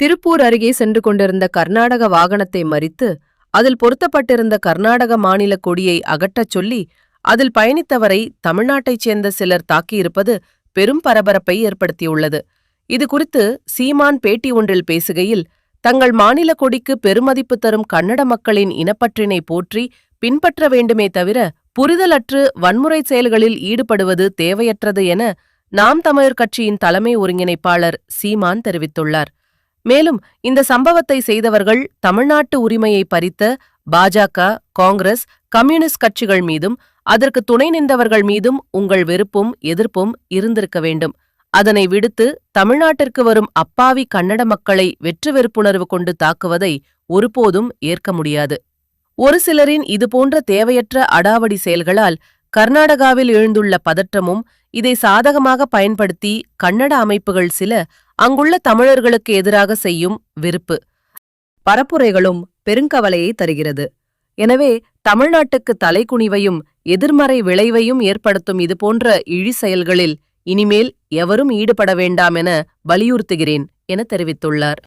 திருப்பூர் அருகே சென்று கொண்டிருந்த கர்நாடக வாகனத்தை மறித்து அதில் பொருத்தப்பட்டிருந்த கர்நாடக மாநில கொடியை அகற்றச் சொல்லி அதில் பயணித்தவரை தமிழ்நாட்டைச் சேர்ந்த சிலர் தாக்கியிருப்பது பெரும் பரபரப்பை ஏற்படுத்தியுள்ளது. இது குறித்து சீமான் பேட்டி ஒன்றில் பேசுகையில் தங்கள் மாநில கொடிக்கு பெருமதிப்பு தரும் கன்னட மக்களின் இனப்பற்றினை போற்றி பின்பற்ற வேண்டுமே தவிர புரிதலற்று வன்முறை செயல்களில் ஈடுபடுவது தேவையற்றது என நாம் தமிழர் கட்சியின் தலைமை ஒருங்கிணைப்பாளர் சீமான் தெரிவித்துள்ளார். மேலும் இந்த சம்பவத்தை செய்தவர்கள் தமிழ்நாட்டு உரிமையை பறித்த பாஜக காங்கிரஸ் கம்யூனிஸ்ட் கட்சிகள் மீதும் அதற்கு துணை நின்றவர்கள் மீதும் உங்கள் வெறுப்பும் எதிர்ப்பும் இருந்திருக்க வேண்டும். அதனை விடுத்து தமிழ்நாட்டிற்கு வரும் அப்பாவி கன்னட மக்களை வெற்று வெறுப்புணர்வு கொண்டு தாக்குவதை ஒருபோதும் ஏற்க முடியாது. ஒரு சிலரின் இதுபோன்ற தேவையற்ற அடாவடி செயல்களால் கர்நாடகாவில் எழுந்துள்ள பதற்றமும் இதை சாதகமாக பயன்படுத்தி கன்னட அமைப்புகள் சில அங்குள்ள தமிழர்களுக்கு எதிராக செய்யும் வெறுப்பு. பரப்புரைகளும் பெருங்கவலையை தருகிறது. எனவே தமிழ்நாட்டுக்கு தலைக்குனிவையும் எதிர்மறை விளைவையும் ஏற்படுத்தும் இதுபோன்ற இழி செயல்களில் இனிமேல் எவரும் ஈடுபட வேண்டாம் என வலியுறுத்துகிறேன் என தெரிவித்துள்ளார்.